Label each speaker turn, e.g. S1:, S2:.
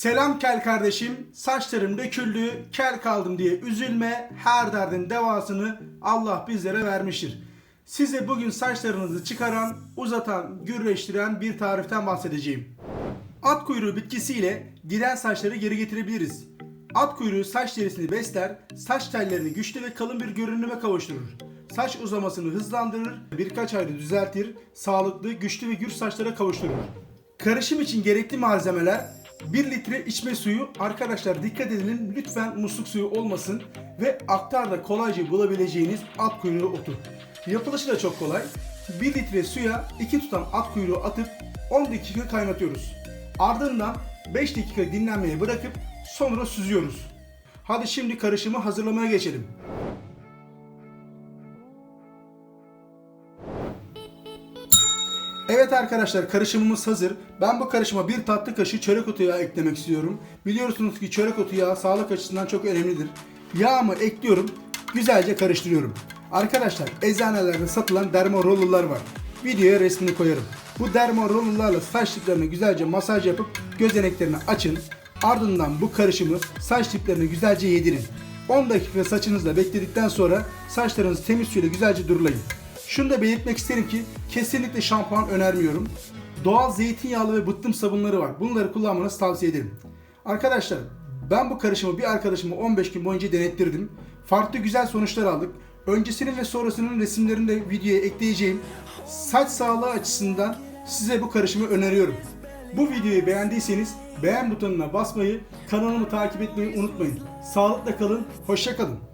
S1: Selam kel kardeşim. Saçlarım döküldü, kel kaldım diye üzülme. Her derdin devasını Allah bizlere vermiştir. Size bugün saçlarınızı çıkaran, uzatan, gürleştiren bir tariften bahsedeceğim. At kuyruğu bitkisiyle giden saçları geri getirebiliriz. At kuyruğu saç derisini besler, saç tellerini güçlü ve kalın bir görünüme kavuşturur. Saç uzamasını hızlandırır, birkaç ayda düzeltir, sağlıklı, güçlü ve gür saçlara kavuşturur. Karışım için gerekli malzemeler 1 litre içme suyu. Arkadaşlar dikkat edin lütfen musluk suyu olmasın ve aktarda kolayca bulabileceğiniz at kuyruğu otu. Yapılışı da çok kolay. 1 litre suya 2 tutam at kuyruğu atıp 10 dakika kaynatıyoruz. Ardından 5 dakika dinlenmeye bırakıp sonra süzüyoruz. Hadi şimdi karışımı hazırlamaya geçelim. Evet arkadaşlar karışımımız hazır. Ben bu karışıma bir tatlı kaşığı çörek otu yağı eklemek istiyorum. Biliyorsunuz ki çörek otu yağı sağlık açısından çok önemlidir. Yağımı ekliyorum. Güzelce karıştırıyorum. Arkadaşlar eczanelerde satılan dermarollular var. Videoya resmini koyarım. Bu dermarollularla saç diplerine güzelce masaj yapıp gözeneklerini açın. Ardından bu karışımı saç diplerine güzelce yedirin. 10 dakika saçınızda bekledikten sonra saçlarınızı temiz suyla güzelce durulayın. Şunu da belirtmek isterim ki kesinlikle şampuan önermiyorum. Doğal zeytinyağlı ve bıttım sabunları var. Bunları kullanmanızı tavsiye ederim. Arkadaşlar ben bu karışımı bir arkadaşıma 15 gün boyunca denettirdim. Farklı güzel sonuçlar aldık. Öncesinin ve sonrasının resimlerini de videoya ekleyeceğim. Saç sağlığı açısından size bu karışımı öneriyorum. Bu videoyu beğendiyseniz beğen butonuna basmayı, kanalımı takip etmeyi unutmayın. Sağlıkla kalın, hoşça kalın.